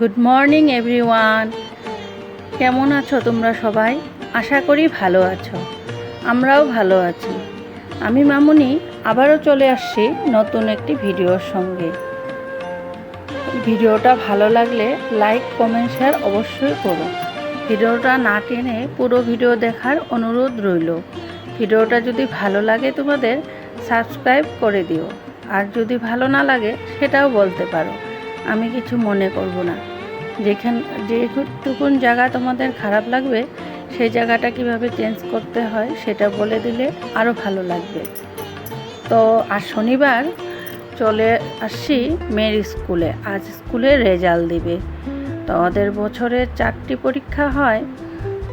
Good morning everyone কেমন আছো তোমরা সবাই? আশা করি ভালো আছো। আমরাও ভালো আছি। আমি মামুনি, আবারও চলে আসছি নতুন একটি ভিডিওর সঙ্গে। ভিডিওটা ভালো লাগলে লাইক, কমেন্ট, শেয়ার অবশ্যই করো। ভিডিওটা না টেনে পুরো ভিডিও দেখার অনুরোধ রইল। ভিডিওটা যদি ভালো লাগে তোমাদের, সাবস্ক্রাইব করে দিও। আর যদি ভালো না লাগে, সেটাও বলতে পারো। আমি কিছু মনে করব না। যেখান, যেটুকুন জায়গা তোমাদের খারাপ লাগবে, সেই জায়গাটা কীভাবে চেঞ্জ করতে হয় সেটা বলে দিলে আরও ভালো লাগবে। তো আর শনিবার চলে আসছি মেয়ের স্কুলে। আজ স্কুলে রেজাল্ট দিবে। তো ওদের বছরে চারটি পরীক্ষা হয়।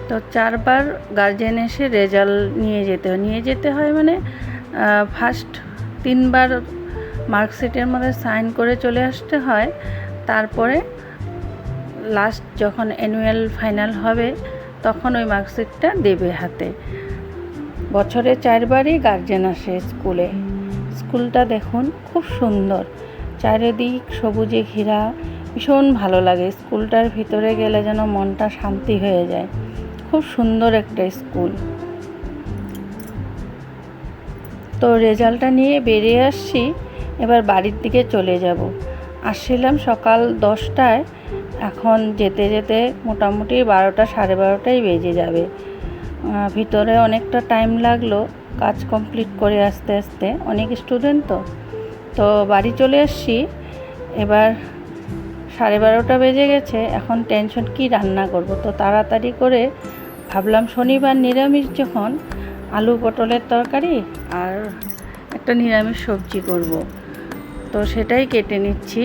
তো চারবার গার্জেন এসে রেজাল্ট নিয়ে যেতে হয়। নিয়ে যেতে হয় মানে ফার্স্ট তিনবার মার্কশিটের মধ্যে সাইন করে চলে আসতে হয়। তারপরে লাস্ট যখন অ্যানুয়াল ফাইনাল হবে, তখন ওই মার্কশিটটা দেবে হাতে। বছরে চারবারই গার্জেন আসে স্কুলে। স্কুলটা দেখুন খুব সুন্দর। চারিদিক সবুজে ঘেরা, ভীষণ ভালো লাগে। স্কুলটার ভিতরে গেলে যেন মনটা শান্তি হয়ে যায়। খুব সুন্দর একটা স্কুল। তো রেজাল্টটা নিয়ে বেরিয়ে আসছি। এবার বাড়ির দিকে চলে যাব। আসছিলাম সকাল দশটায়। এখন যেতে যেতে মোটামুটি বারোটা, সাড়ে বারোটাই বেজে যাবে। ভিতরে অনেকটা টাইম লাগল কাজ কমপ্লিট করে আস্তে আস্তে। অনেক স্টুডেন্ট তো। তো বাড়ি চলে এসছি। এবার সাড়ে বারোটা বেজে গেছে। এখন টেনশন কি রান্না করব? তো তাড়াতাড়ি করে ভাবলাম শনিবার নিরামিষ যখন আলু পটলের তরকারি আর একটা নিরামিষ সবজি করব। তো সেটাই কেটে নিচ্ছি।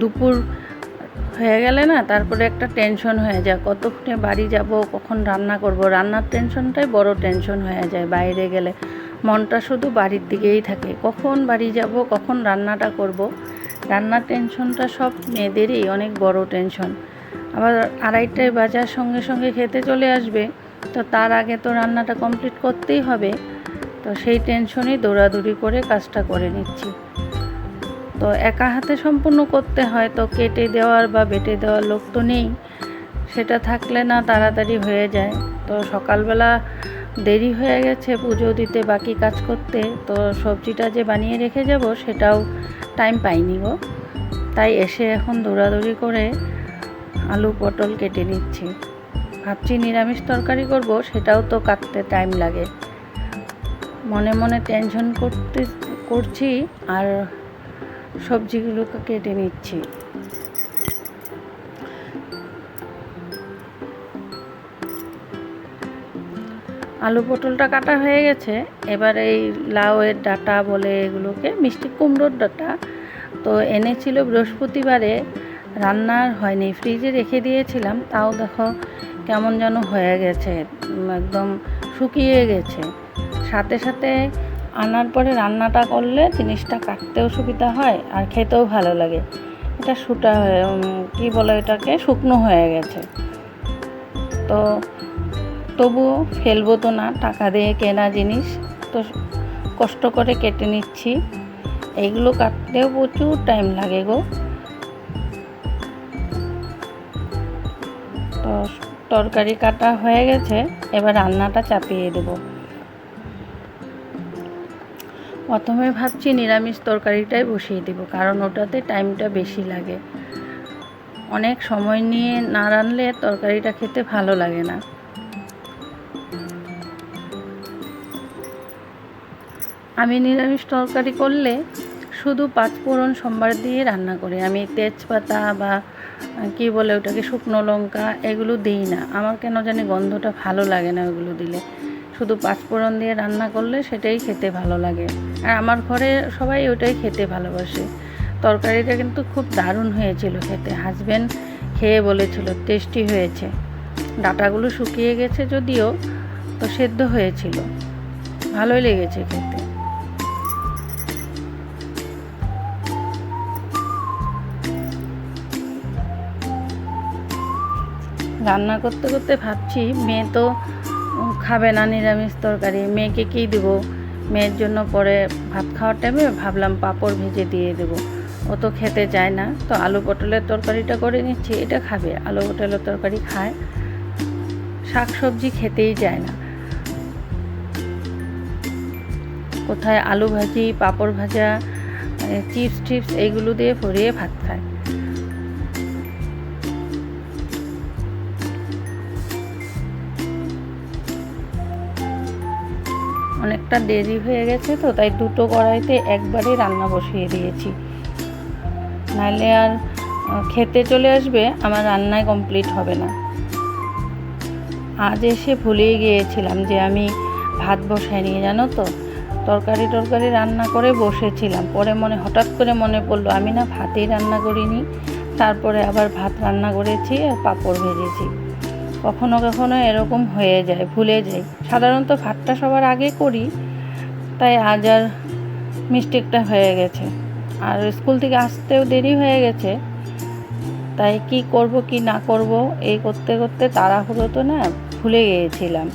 দুপুর হয়ে গেলে না, তারপরে একটা টেনশন হয়ে যায়। কতক্ষণে বাড়ি যাব, কখন রান্না করব? রান্নার টেনশনটাই বড় টেনশন হয়ে যায় বাইরে গেলে। মনটা শুধু বাড়ির দিকেই থাকে। কখন বাড়ি যাব, কখন রান্নাটা করব? রান্নার টেনশনটা সব মেয়েদেরই, অনেক বড় টেনশন আবার আড়াইটায় বাজার সঙ্গে সঙ্গে খেতে চলে আসবে। তো তার আগে তো রান্নাটা কমপ্লিট করতেই হবে। তো সেই টেনশনেই দৌড়াদৌড়ি করে কাজটা করে নিচ্ছি। তো একা হাতে সম্পূর্ণ করতে হয়, তো কেটে দেওয়ার বা বেটে দেওয়ার লোক তো নেই। সেটা থাকলে না তাড়াতাড়ি হয়ে যায়। তো সকালবেলা দেরি হয়ে গেছে পুজো দিতে, বাকি কাজ করতে, তো সবজিটা যে বানিয়ে রেখে যাব সেটাও টাইম পাইনি গো। তাই এসে এখন দৌড়াদৌড়ি করে আলু পটল কেটে নিচ্ছি। ভাবছি নিরামিষ তরকারি করব, সেটাও তো কাটতে টাইম লাগে। মনে মনে টেনশন করতে, করছি আর সবজিগুলোকে কেটে নিচ্ছি। আলু পটলটা কাটা হয়ে গেছে, এবার এই লাউয়ের ডাটা বলে এগুলোকে, মিষ্টি কুমড়োর ডাটা। তো এনেছিল বৃহস্পতিবারে রান্নার হয়নি। ফ্রিজে রেখে দিয়েছিলাম, তাও দেখো কেমন যেন হয়ে গেছে একদম শুকিয়ে গেছে। সাথে সাথে আনার পরে রান্নাটা করলে জিনিসটা কাটতেও সুবিধা হয় আর খেতেও ভালো লাগে। এটা শুটা কী বলে এটাকে? শুকনো হয়ে গেছে। তো তবুও ফেলব তো না, টাকা দিয়ে কেনা জিনিস। তো কষ্ট করে কেটে নিচ্ছি। এইগুলো কাটতেও প্রচুর টাইম লাগে গো। তরকারি কাটা হয়ে গেছে, এবার রান্নাটা চাপিয়ে দেবো। প্রথমে ভাবছি নিরামিষ তরকারিটাই বসিয়ে দেবো, কারণ ওটাতে টাইমটা বেশি লাগে। অনেক সময় নিয়ে না রানলে তরকারিটা খেতে ভালো লাগে না। আমি নিরামিষ তরকারি করলে শুধু পাঁচফোড়ন সোমবার দিয়ে রান্না করি। আমি তেজপাতা বা কি বলে ওটাকে, শুকনো লঙ্কা এগুলো দিই না। আমার কেন জানি গন্ধটা ভালো লাগে না ওগুলো দিলে। শুধু পাঁচফোড়ন দিয়ে রান্না করলে সেটাই খেতে ভালো লাগে। আর আমার ঘরে সবাই ওটাই খেতে ভালোবাসে। তরকারিটা কিন্তু খুব দারুণ হয়েছিল খেতে। হাজব্যান্ড খেয়ে বলেছিল, টেস্টি হয়েছে। ডাটাগুলো শুকিয়ে গেছে যদিও, তো সেদ্ধ হয়েছিল। ভালোই লেগেছে খেতে। রান্না করতে করতে ভাবছি, মেয়ে তো খাবে না, নিরামিষ তরকারি। মেয়েকে কী দেবো? মেয়ের জন্য পরে ভাত খাওয়ার টাইমে ভাবলাম পাঁপড় ভেজে দিয়ে দেবো। ও তো খেতে চায় না, তো আলু পটলের তরকারিটা করে নিচ্ছি, এটা খাবে। আলু পটলের তরকারি খায়, শাক সবজি খেতেই যায় না। কোথায় আলু ভাজি, পাঁপড় ভাজা চিপস টিপস এইগুলো দিয়ে ভরিয়ে ভাত খায়। অনেকটা দেরি হয়ে গেছে তো, তাই দুটো কড়াইতে একবারে রান্না বসিয়ে দিয়েছি। নাহলে আর খেতে চলে আসবে, আমার রান্নায় কমপ্লিট হবে না। আজ এসে ভুলেই গিয়েছিলাম যে আমি ভাত বসাই নিয়ে জানো তো? তরকারি টরকারি রান্না করে বসেছিলাম। পরে মনে, হঠাৎ করে মনে পড়ল, আমি না ভাতেই রান্না করিনি, তারপরে আবার ভাত রান্না করেছি আর পাঁপড় ভেজেছি। কখনো কখনো এরকম হয়ে যায়, ভুলে যাই সাধারণত ভাতটা সবার আগে করি, তাই আজ আর মিস্টেকটা হয়ে গেছে। আর স্কুল থেকে আসতেও দেরি হয়ে গেছে। তাই কি করব, কি না করব, এই করতে করতে তাড়াহুড়ো তো না, ভুলে গিয়েছিলাম।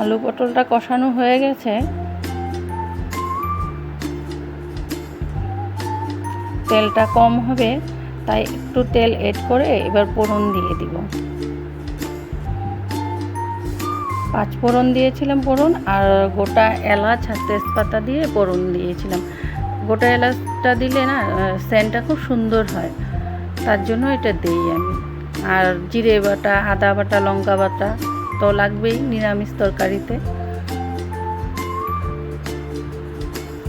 আলু পটলটা কষানো হয়ে গেছে। তেলটা কম হবে, তাই একটু তেল এড করে এবার ফোড়ন দিয়ে দিব। পাঁচ ফোড়ন দিয়েছিলাম ফোড়ন আর গোটা এলাচ আর তেজপাতা দিয়ে ফোড়ন দিয়েছিলাম। গোটা এলাচটা দিলে না সেন্টটা খুব সুন্দর হয়, তার জন্য এটা দিই আমি। আর জিরে বাটা, আদা বাটা, লঙ্কা বাটা তো লাগবেই নিরামিষ তরকারিতে।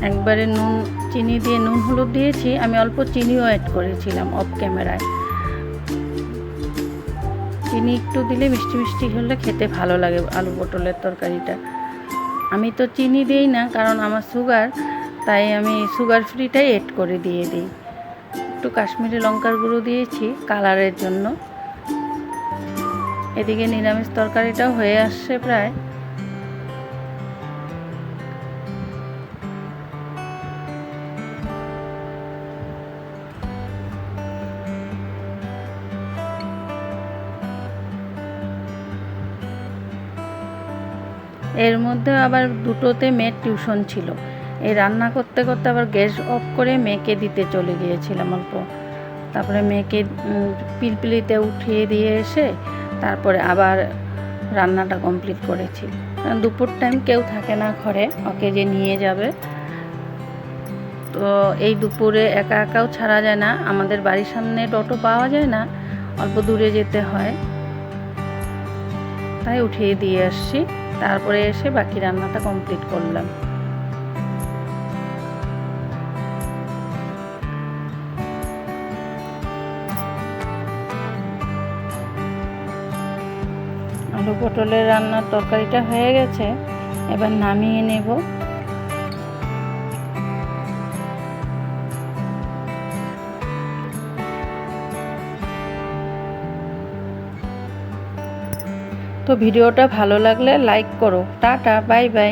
একবারে নুন চিনি দিয়ে নুন হলুদ দিয়েছি, আমি অল্প চিনিও অ্যাড করেছিলাম অফ ক্যামেরায় চিনি একটু দিলে মিষ্টি মিষ্টি হলে খেতে ভালো লাগে আলু পটলের তরকারিটা। আমি তো চিনি দিই না, কারণ আমার সুগার তাই আমি সুগার ফ্রিটাই এড করে দিয়ে দিই। একটু কাশ্মীরি লঙ্কার গুঁড়ো দিয়েছি কালারের জন্য। এদিকে নিরামিষ তরকারিটাও হয়ে আসছে প্রায়। এর মধ্যে আবার দুটোতে মেয়ের টিউশন ছিল। এই রান্না করতে করতে আবার গ্যাস অফ করে মেয়েকে দিতে চলে গিয়েছিলাম অল্প। তারপরে মেয়েকে পিলপিলিতে উঠিয়ে দিয়ে এসে তারপরে আবার রান্নাটা কমপ্লিট করেছি। দুপুর টাইম কেউ থাকে না ঘরে, ওকে যে নিয়ে যাবে। তো এই দুপুরে একা একাও ছাড়া যায় না, আমাদের বাড়ির সামনে টোটো পাওয়া যায় না, অল্প দূরে যেতে হয়। তাই উঠিয়ে দিয়ে আসছি। তারপরে এসে বাকি রান্নাটা কমপ্লিট করলাম। আলু পটলের রান্নার তরকারিটা হয়ে গেছে। এবার নামিয়ে নেব। তো ভিডিওটা ভালো লাগলে লাইক করো। Tata bye bye.